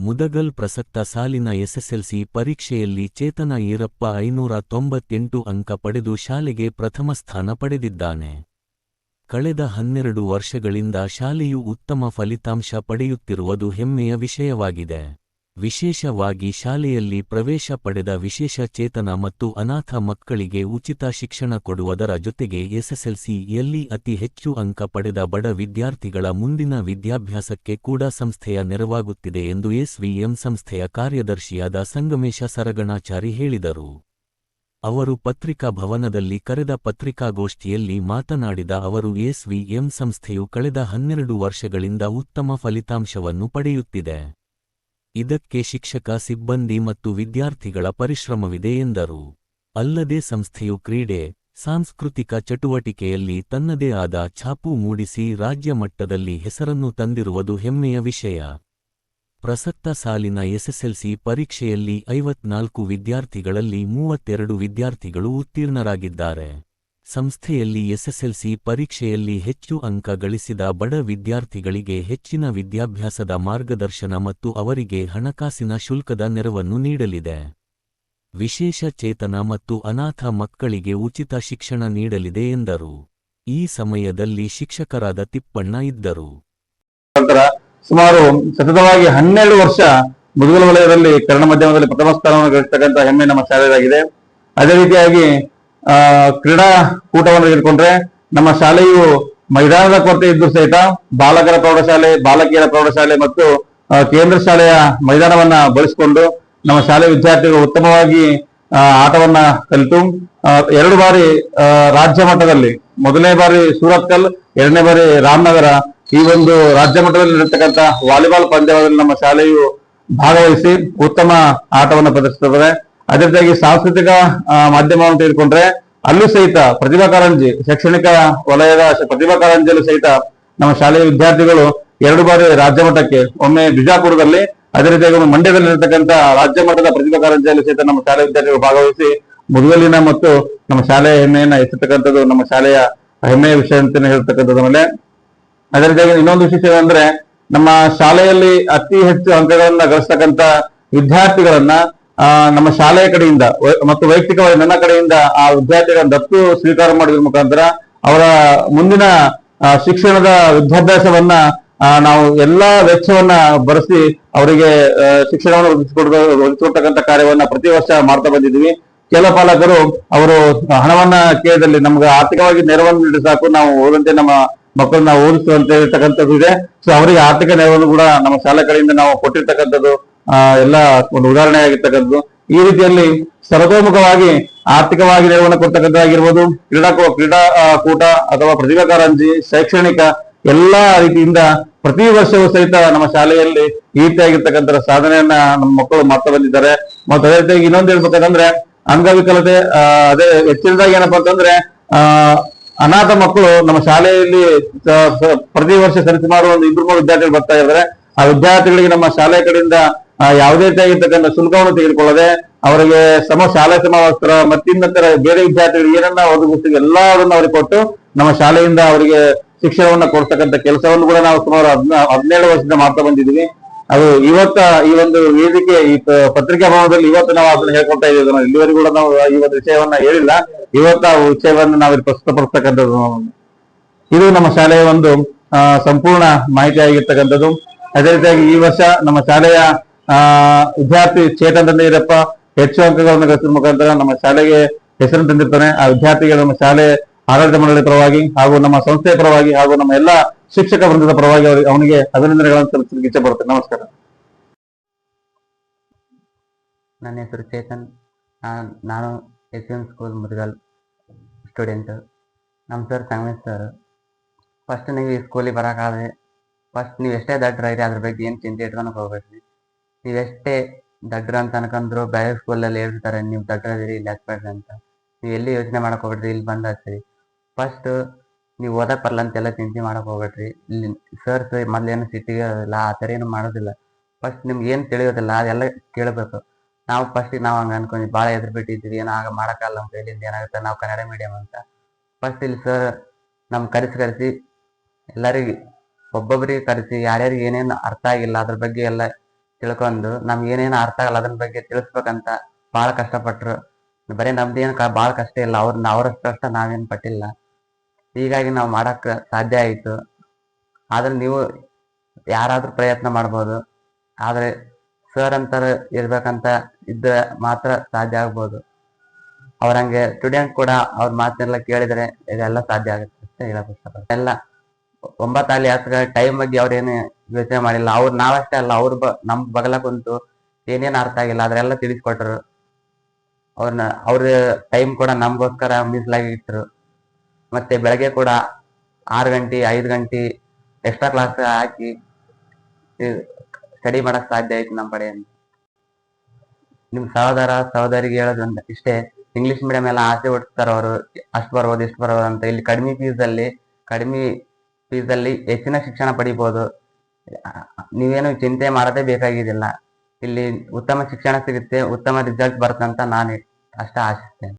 ಮುದಗಲ್ ಪ್ರಸಕ್ತ ಸಾಲಿನ ಎಸ್ಎಸ್ಎಲ್ಸಿ ಪರೀಕ್ಷೆಯಲ್ಲಿ ಚೇತನ ಈರಪ್ಪ ಐನೂರ ತೊಂಬತ್ತೆಂಟು ಅಂಕ ಪಡೆದು ಶಾಲೆಗೆ ಪ್ರಥಮ ಸ್ಥಾನ ಪಡೆದಿದ್ದಾನೆ. ಕಳೆದ ಹನ್ನೆರಡು ವರ್ಷಗಳಿಂದ ಶಾಲೆಯು ಉತ್ತಮ ಫಲಿತಾಂಶ ಪಡೆಯುತ್ತಿರುವುದು ಹೆಮ್ಮೆಯ ವಿಷಯವಾಗಿದೆ. ವಿಶೇಷವಾಗಿ ಶಾಲೆಯಲ್ಲಿ ಪ್ರವೇಶ ಪಡೆದ ವಿಶೇಷ ಚೇತನ ಮತ್ತು ಅನಾಥ ಮಕ್ಕಳಿಗೆ ಉಚಿತ ಶಿಕ್ಷಣ ಕೊಡುವುದರ ಜೊತೆಗೆ ಎಸ್ಎಸ್ಎಲ್ಸಿಯಲ್ಲಿ ಅತಿ ಹೆಚ್ಚು ಅಂಕ ಪಡೆದ ಬಡ ವಿದ್ಯಾರ್ಥಿಗಳ ಮುಂದಿನ ವಿದ್ಯಾಭ್ಯಾಸಕ್ಕೆ ಕೂಡ ಸಂಸ್ಥೆಯ ನೆರವಾಗುತ್ತಿದೆ ಎಂದು ಎಸ್ವಿಎಂ ಸಂಸ್ಥೆಯ ಕಾರ್ಯದರ್ಶಿಯಾದ ಸಂಗಮೇಶ ಸರಗಣಾಚಾರಿ ಹೇಳಿದರು. ಅವರು ಪತ್ರಿಕಾ ಭವನದಲ್ಲಿ ಕರೆದ ಪತ್ರಿಕಾಗೋಷ್ಠಿಯಲ್ಲಿ ಮಾತನಾಡಿದ ಅವರು, ಎಸ್ವಿಎಂ ಸಂಸ್ಥೆಯು ಕಳೆದ ಹನ್ನೆರಡು ವರ್ಷಗಳಿಂದ ಉತ್ತಮ ಫಲಿತಾಂಶವನ್ನು ಪಡೆಯುತ್ತಿದೆ. ಇದಕ್ಕೆ ಶಿಕ್ಷಕ, ಸಿಬ್ಬಂದಿ ಮತ್ತು ವಿದ್ಯಾರ್ಥಿಗಳ ಪರಿಶ್ರಮವಿದೆ ಎಂದರು. ಅಲ್ಲದೆ ಸಂಸ್ಥೆಯು ಕ್ರೀಡೆ, ಸಾಂಸ್ಕೃತಿಕ ಚಟುವಟಿಕೆಯಲ್ಲಿ ತನ್ನದೇ ಆದ ಛಾಪು ಮೂಡಿಸಿ ರಾಜ್ಯ ಮಟ್ಟದಲ್ಲಿ ಹೆಸರನ್ನು ತಂದಿರುವುದು ಹೆಮ್ಮೆಯ ವಿಷಯ. ಪ್ರಸಕ್ತ ಸಾಲಿನ ಎಸ್ಎಸ್ಎಲ್ಸಿ ಪರೀಕ್ಷೆಯಲ್ಲಿ ಐವತ್ನಾಲ್ಕು ವಿದ್ಯಾರ್ಥಿಗಳಲ್ಲಿ ಮೂವತ್ತೆರಡು ವಿದ್ಯಾರ್ಥಿಗಳು ಉತ್ತೀರ್ಣರಾಗಿದ್ದಾರೆ. ಸಂಸ್ಥೆಯಲ್ಲಿ ಎಸ್ಎಸ್ಎಲ್ಸಿ ಪರೀಕ್ಷೆಯಲ್ಲಿ ಹೆಚ್ಚು ಅಂಕ ಗಳಿಸಿದ ಬಡ ವಿದ್ಯಾರ್ಥಿಗಳಿಗೆ ಹೆಚ್ಚಿನ ವಿದ್ಯಾಭ್ಯಾಸದ ಮಾರ್ಗದರ್ಶನ ಮತ್ತು ಅವರಿಗೆ ಹಣಕಾಸಿನ ಶುಲ್ಕದ ನೆರವನ್ನು ನೀಡಲಿದೆ. ವಿಶೇಷ ಚೇತನ ಮತ್ತು ಅನಾಥ ಮಕ್ಕಳಿಗೆ ಉಚಿತ ಶಿಕ್ಷಣ ನೀಡಲಿದೆ ಎಂದರು. ಈ ಸಮಯದಲ್ಲಿ ಶಿಕ್ಷಕರಾದ ತಿಪ್ಪಣ್ಣ ಇದ್ದರು. ನಂತರ ಸುಮಾರು ಸತತವಾಗಿ ಹನ್ನೆರಡು ವರ್ಷ ಮುದುಗಲ ವಲಯದಲ್ಲಿ ಕನ್ನಡ ಮಾಧ್ಯಮದಲ್ಲಿ ಪ್ರಥಮ ಸ್ಥಾನವನ್ನು ಗಳಿಸತಕ್ಕಂತಹ ಹೆಮ್ಮೆ ನಮ್ಮ ಶಾಲೆಯಾಗಿದೆ ಅದೇ ರೀತಿಯಾಗಿ ಆ, ಕ್ರೀಡಾ ಕೂಟವನ್ನು ತೆಗೆದುಕೊಂಡ್ರೆ ನಮ್ಮ ಶಾಲೆಯು ಮೈದಾನದ ಕೊರತೆ ಇದ್ದು ಸಹಿತ ಬಾಲಕರ ಪ್ರೌಢಶಾಲೆ, ಬಾಲಕಿಯರ ಪ್ರೌಢಶಾಲೆ ಮತ್ತು ಕೇಂದ್ರ ಶಾಲೆಯ ಮೈದಾನವನ್ನ ಬಳಸಿಕೊಂಡು ನಮ್ಮ ಶಾಲೆ ವಿದ್ಯಾರ್ಥಿಗಳು ಉತ್ತಮವಾಗಿ ಆಟವನ್ನ ಕಲಿತು ಎರಡು ಬಾರಿ ರಾಜ್ಯ ಮಟ್ಟದಲ್ಲಿ, ಮೊದಲನೇ ಬಾರಿ ಸೂರತ್ಕಲ್, ಎರಡನೇ ಬಾರಿ ರಾಮನಗರ, ಈ ಒಂದು ರಾಜ್ಯ ಮಟ್ಟದಲ್ಲಿ ನಡೆತಕ್ಕಂಥ ವಾಲಿಬಾಲ್ ಪಂದ್ಯಾವಳಿಯಲ್ಲಿ ನಮ್ಮ ಶಾಲೆಯು ಭಾಗವಹಿಸಿ ಉತ್ತಮ ಆಟವನ್ನು ಪ್ರದರ್ಶಿಸುತ್ತದೆ. ಅದೇ ರೀತಿಯಾಗಿ ಸಾಂಸ್ಕೃತಿಕ ಮಾಧ್ಯಮವನ್ನು ತೆಗೆದುಕೊಂಡ್ರೆ ಅಲ್ಲೂ ಸಹಿತ ಪ್ರತಿಭಾ ಕಾರಂಜಿ, ಶೈಕ್ಷಣಿಕ ವಲಯದ ಪ್ರತಿಭಾ ಕಾರಂಜಿಯಲ್ಲೂ ಸಹಿತ ನಮ್ಮ ಶಾಲೆಯ ವಿದ್ಯಾರ್ಥಿಗಳು ಎರಡು ಬಾರಿ ರಾಜ್ಯ ಮಟ್ಟಕ್ಕೆ, ಒಮ್ಮೆ ಬಿಜಾಪುರದಲ್ಲಿ, ಅದೇ ರೀತಿಯಾಗಿ ಒಮ್ಮೆ ಮಂಡ್ಯದಲ್ಲಿ ಇರತಕ್ಕಂಥ ರಾಜ್ಯ ಮಟ್ಟದ ಪ್ರತಿಭಾ ಕಾರಂಜಿಯಲ್ಲಿ ಸಹಿತ ನಮ್ಮ ಶಾಲೆ ವಿದ್ಯಾರ್ಥಿಗಳು ಭಾಗವಹಿಸಿ ಮುದುಗಲಿನ ಮತ್ತು ನಮ್ಮ ಶಾಲೆಯ ಹೆಮ್ಮೆಯನ್ನ ಎತ್ತಿರ್ತಕ್ಕಂಥದ್ದು, ನಮ್ಮ ಶಾಲೆಯ ಹೆಮ್ಮೆಯ ವಿಷಯ ಅಂತ ಹೇಳ್ತಕ್ಕಂಥದ್ದು ಆಮೇಲೆ. ಅದೇ ರೀತಿಯಾಗಿ ಇನ್ನೊಂದು ವಿಶೇಷ ಅಂದ್ರೆ ನಮ್ಮ ಶಾಲೆಯಲ್ಲಿ ಅತಿ ಹೆಚ್ಚು ಅಂಕಗಳನ್ನ ಗಳಿಸ್ತಕ್ಕಂಥ ವಿದ್ಯಾರ್ಥಿಗಳನ್ನ ನಮ್ಮ ಶಾಲೆಯ ಕಡೆಯಿಂದ ಮತ್ತು ವೈಯಕ್ತಿಕವಾಗಿ ನನ್ನ ಕಡೆಯಿಂದ ಆ ವಿದ್ಯಾರ್ಥಿಗಳ ದತ್ತು ಸ್ವೀಕಾರ ಮಾಡೋದ್ರ ಮುಖಾಂತರ ಅವರ ಮುಂದಿನ ಶಿಕ್ಷಣದ ವಿದ್ಯಾಭ್ಯಾಸವನ್ನ ನಾವು ಎಲ್ಲಾ ವೆಚ್ಚವನ್ನ ಭರಿಸಿ ಅವರಿಗೆ ಶಿಕ್ಷಣವನ್ನು ಒದಗಿಸಿಕೊಡ ಒದಗಿಸಿಕೊಡ್ತಕ್ಕಂಥ ಕಾರ್ಯವನ್ನ ಪ್ರತಿ ವರ್ಷ ಮಾಡ್ತಾ ಬಂದಿದ್ವಿ ಕೆಲ ಪಾಲಕರು ಅವರು ಹಣವನ್ನ ಕೇಳಿದಲ್ಲಿ ನಮ್ಗೆ ಆರ್ಥಿಕವಾಗಿ ನೆರವನ್ನು ನೀಡಿ ಸಾಕು, ನಾವು ಓದಂತೆ ನಮ್ಮ ಮಕ್ಕಳನ್ನ ಓದಿಸುವಂತೆ ಇರ್ತಕ್ಕಂಥದ್ದು ಇದೆ. ಸೊ ಅವರಿಗೆ ಆರ್ಥಿಕ ನೆರವನ್ನು ಕೂಡ ನಮ್ಮ ಶಾಲೆ ಕಡೆಯಿಂದ ನಾವು ಕೊಟ್ಟಿರ್ತಕ್ಕಂಥದ್ದು ಎಲ್ಲ ಒಂದು ಉದಾಹರಣೆ ಆಗಿರ್ತಕ್ಕಂಥದ್ದು. ಈ ರೀತಿಯಲ್ಲಿ ಸರ್ವತೋಮುಖವಾಗಿ ಆರ್ಥಿಕವಾಗಿ ನೆರವನ್ನು ಕೊಡ್ತಕ್ಕಂಥದ್ದಾಗಿರ್ಬೋದು ಕ್ರೀಡಾ ಕ್ರೀಡಾ ಕೂಟ ಅಥವಾ ಪ್ರತಿಭಾ ಕಾರಂಜಿ, ಶೈಕ್ಷಣಿಕ ಎಲ್ಲಾ ರೀತಿಯಿಂದ ಪ್ರತಿ ವರ್ಷವೂ ಸಹಿತ ನಮ್ಮ ಶಾಲೆಯಲ್ಲಿ ಈ ರೀತಿಯಾಗಿರ್ತಕ್ಕಂಥ ಸಾಧನೆಯನ್ನ ನಮ್ಮ ಮಕ್ಕಳು ಮಾಡ್ತಾ ಬಂದಿದ್ದಾರೆ. ಮತ್ತು ಅದೇ ರೀತಿಯಾಗಿ ಇನ್ನೊಂದು ಹೇಳ್ಬೇಕಂದ್ರೆ ಅಂಗವಿಕಲತೆ ಅದೇ ಹೆಚ್ಚಿನದಾಗಿ ಏನಪ್ಪಾ ಅಂತಂದ್ರೆ ಅನಾಥ ಮಕ್ಕಳು ನಮ್ಮ ಶಾಲೆಯಲ್ಲಿ ಪ್ರತಿ ವರ್ಷ ಸರಿಸುಮಾರು ಒಂದು ಇಬ್ಬರು ಮೂರು ವಿದ್ಯಾರ್ಥಿಗಳು ಬರ್ತಾ ಇದ್ದಾರೆ. ಆ ವಿದ್ಯಾರ್ಥಿಗಳಿಗೆ ನಮ್ಮ ಶಾಲೆ ಕಡೆಯಿಂದ ಯಾವುದೇ ರೀತಿಯಾಗಿರ್ತಕ್ಕಂಥ ಶುಲ್ಕವನ್ನು ತೆಗೆದುಕೊಳ್ಳದೆ ಅವರಿಗೆ ಸಮ ಶಾಲಾ ಸಮವಸ್ತ್ರ ಮತ್ತಿನ್ನತರ ಬೇರೆ ವಿದ್ಯಾರ್ಥಿಗಳು ಏನನ್ನ ಒದಗಿಸ್ತೀವಿ ಎಲ್ಲವನ್ನ ಅವರಿಗೆ ಕೊಟ್ಟು ನಮ್ಮ ಶಾಲೆಯಿಂದ ಅವರಿಗೆ ಶಿಕ್ಷಣವನ್ನ ಕೊಡ್ತಕ್ಕಂಥ ಕೆಲಸವನ್ನು ಕೂಡ ನಾವು ಸುಮಾರು ಹದ್ನ, ಹದಿನೇಳು ವರ್ಷದಿಂದ ಮಾಡ್ತಾ ಬಂದಿದ್ದೀವಿ. ಅದು ಇವತ್ತ ಈ ಒಂದು ವೇದಿಕೆ, ಈ ಪತ್ರಿಕಾ ಭವನದಲ್ಲಿ ಇವತ್ತು ನಾವು ಅದನ್ನ ಹೇಳ್ಕೊಳ್ತಾ ಇದ್ದೀವಿ. ನಾವು ಇಲ್ಲಿವರೆಗೂ ಕೂಡ ನಾವು ಈ ಒಂದು ವಿಷಯವನ್ನ ಹೇಳಿಲ್ಲ. ಇವತ್ತು ವಿಷಯವನ್ನು ನಾವು ಪ್ರಸ್ತುತಪಡಿಸ್ತಕ್ಕಂಥದ್ದು. ಇದು ನಮ್ಮ ಶಾಲೆಯ ಒಂದು ಸಂಪೂರ್ಣ ಮಾಹಿತಿ ಆಗಿರ್ತಕ್ಕಂಥದ್ದು ಅದೇ ರೀತಿಯಾಗಿ ಈ ವರ್ಷ ನಮ್ಮ ಶಾಲೆಯ ವಿದ್ಯಾರ್ಥಿ ಚೇತನ್ ತಂದೆಯರಪ್ಪ ಹೆಚ್ಚು ಅಂಕಗಳನ್ನು ಗಳಿಸಿದ ಮುಖಾಂತರ ನಮ್ಮ ಶಾಲೆಗೆ ಹೆಸರು ತಂದಿರ್ತಾನೆ. ಆ ವಿದ್ಯಾರ್ಥಿಗೆ ನಮ್ಮ ಶಾಲೆ ಆಡಳಿತ ಮಂಡಳಿ ಪರವಾಗಿ ಹಾಗೂ ನಮ್ಮ ಸಂಸ್ಥೆಯ ಪರವಾಗಿ ಹಾಗೂ ನಮ್ಮ ಎಲ್ಲ ಶಿಕ್ಷಕ ವೃಂದದ ಪರವಾಗಿ ಅವರಿಗೆ, ಅವನಿಗೆ ಅಭಿನಂದನೆಗಳನ್ನು ಇಚ್ಛೆ ಪಡ್ತೇನೆ ನಮಸ್ಕಾರ. ನನ್ನ ಹೆಸರು ಚೇತನ್. ನಾನ್- S M school Mudgal student. ನಮ್ಮ ಸರ್ ಸಂಗಮೇಶ್ ಸರ್. ಫಸ್ಟ್ ನೀವು ಈ ಸ್ಕೂಲಿಗೆ ಬರೋಕ್ಕಾದ್ರೆ ಫಸ್ಟ್ ನೀವು ಎಷ್ಟೇ ದಡ್ಡ್ರಾಗಿರಿ ಅದ್ರ ಬಗ್ಗೆ ಏನು ಚಿಂತೆ ಇಟ್ಕೊಳಕ್ ಹೋಗ್ಬೇಡ್ರಿ. ನೀವು ಎಷ್ಟೇ ದಡ್ಡ್ರ ಅಂತ ಅನ್ಕೊಂಡ್ರು ಬೇರೆ ಸ್ಕೂಲಲ್ಲಿ ಹೇಳ್ತಾರೆ, ನೀವು ದಡ್ರದಿರಿ, ಇಲ್ಲಿ ಹಾಕ್ಬೇಡ್ರಿ ಅಂತ. ನೀವು ಎಲ್ಲಿ ಯೋಚನೆ ಮಾಡಕ್ ಹೋಗ್ಬೇಡ್ರಿ, ಇಲ್ಲಿ ಬಂದು ಹಚ್ಚಿರಿ ಫಸ್ಟ್ ನೀವು ಓದಕ್ ಬರಲ್ಲ ಅಂತೆಲ್ಲ ಚಿಂತೆ ಮಾಡಕ್ ಹೋಗ್ಬೇಡ್ರಿ. ಇಲ್ಲಿ ಸರ್ ಮೊದ್ಲೇನು ಸಿಟ್ಟಿಗೆ ಇರೋದಿಲ್ಲ ಆ ಥರ ಏನು ಮಾಡೋದಿಲ್ಲ. ಫಸ್ಟ್ ನಿಮ್ಗೆ ಏನು ತಿಳಿಯೋದಿಲ್ಲ, ಅದೆಲ್ಲ ಕೇಳಬೇಕು. ನಾವು ಫಸ್ಟ್ ನಾವು ಹಂಗ ಅನ್ಕೊಂಡ್ವಿ ಭಾಳ ಎದುರು ಬಿಟ್ಟಿದ್ವಿ ಏನೋ ಆಗ ಮಾಡಕ್ಕಲ್ಲ ನಮ್ಮ ಕೈಲಿಂದ ಏನಾಗುತ್ತೆ, ನಾವು ಕನ್ನಡ ಮೀಡಿಯಂ ಅಂತ. ಫಸ್ಟ್ ಇಲ್ಲಿ ಸರ್ ನಮ್ಮ ಕರೆಸಿ ಕರೆಸಿ ಎಲ್ಲರಿಗೆ ಒಬ್ಬೊಬ್ಬರಿಗೆ ಕರೆಸಿ, ಯಾರ್ಯಾರಿಗೆ ಏನೇನು ಅರ್ಥ ಆಗಿಲ್ಲ, ಅದ್ರ ಬಗ್ಗೆ ಎಲ್ಲ ತಿಳ್ಕೊಂಡು ನಮ್ಗೆ ಏನೇನು ಅರ್ಥ ಆಗಲ್ಲ ಅದನ್ನ ಬಗ್ಗೆ ತಿಳಿಸ್ಬೇಕಂತ ಬಹಳ ಕಷ್ಟಪಟ್ರು. ಬರೀ ನಮ್ದೇನು ಕ ಭಾಳ ಕಷ್ಟ ಇಲ್ಲ. ಅವ್ರನ್ನ ಅವರಷ್ಟು ಕಷ್ಟ ನಾವೇನು ಪಟ್ಟಿಲ್ಲ. ಹೀಗಾಗಿ ನಾವು ಮಾಡಕ್ಕೆ ಸಾಧ್ಯ ಆಯಿತು. ಆದ್ರೆ ನೀವು ಯಾರಾದ್ರೂ ಪ್ರಯತ್ನ ಮಾಡ್ಬೋದು. ಆದರೆ ಸರ್ ಅಂತಾರ ಇರ್ಬೇಕಂತ ಇದ್ರೆ ಮಾತ್ರ ಸಾಧ್ಯ ಆಗ್ಬೋದು. ಅವ್ರಂಗೆ ಸ್ಟೂಡೆಂಟ್ ಕೂಡ ಅವ್ರ ಮಾತನ್ನೆಲ್ಲ ಕೇಳಿದ್ರೆ ಇದೆಲ್ಲ ಸಾಧ್ಯ ಆಗುತ್ತೆ ಅಂತ ಎಲ್ಲ ಒಂಬತ್ತಾಲಿ ಹತ್ತು ಟೈಮ್ ಬಗ್ಗೆ ಅವ್ರೇನು ಯೋಚನೆ ಮಾಡಿಲ್ಲ. ಅವ್ರು ನಾವಷ್ಟೇ ಅಲ್ಲ, ಅವ್ರ ಬ, ನಮ್ ಬಗಲ ಕುಂತು ಏನೇನ್ ಅರ್ಥ ಆಗಿಲ್ಲ ಅದರೆಲ್ಲ ತಿಳಿಸ್ಕೊಟ್ರು. ಅವ್ರನ್ನ ಅವ್ರ ಟೈಮ್ ಕೂಡ ನಮ್ಗೋಸ್ಕರ ಮೀಸಲಾಗಿ ಇಟ್ರು ಮತ್ತೆ ಬೆಳಗ್ಗೆ ಕೂಡ ಆರು ಗಂಟೆ, ಐದು ಗಂಟೆ ಎಕ್ಸ್ಟ್ರಾ ಕ್ಲಾಸ್ ಹಾಕಿ ಸ್ಟಡಿ ಮಾಡಕ್ ಸಾಧ್ಯ ಆಯ್ತು ನಮ್ಮ ಕಡೆಯಿಂದ. ನಿಮ್ ಸಹೋದರ, ಸಹೋದರಿಗೆ ಹೇಳೋದಂತ ಇಷ್ಟೇ. ಇಂಗ್ಲಿಷ್ ಮೀಡಿಯಂ ಎಲ್ಲ ಆಸೆ ಹುಡ್ತಾರ ಅವರು. ಅಷ್ಟು ಬರ್ಬೋದು, ಇಷ್ಟು ಬರ್ಬೋದು ಅಂತ. ಇಲ್ಲಿ ಕಡಿಮೆ ಫೀಸ್ ಅಲ್ಲಿ, ಕಡಿಮೆ ಫೀಸ್ ಅಲ್ಲಿ ಹೆಚ್ಚಿನ ಶಿಕ್ಷಣ ಪಡಿಬೋದು. ನೀವೇನು ಚಿಂತೆ ಮಾಡದೇ ಬೇಕಾಗಿದ್ದಿಲ್ಲ. ಇಲ್ಲಿ ಉತ್ತಮ ಶಿಕ್ಷಣ ಸಿಗುತ್ತೆ ಉತ್ತಮ ರಿಸಲ್ಟ್ ಬರುತ್ತಂತ ನಾನು ಅಷ್ಟ ಆಶಿಸ್ತೇನೆ.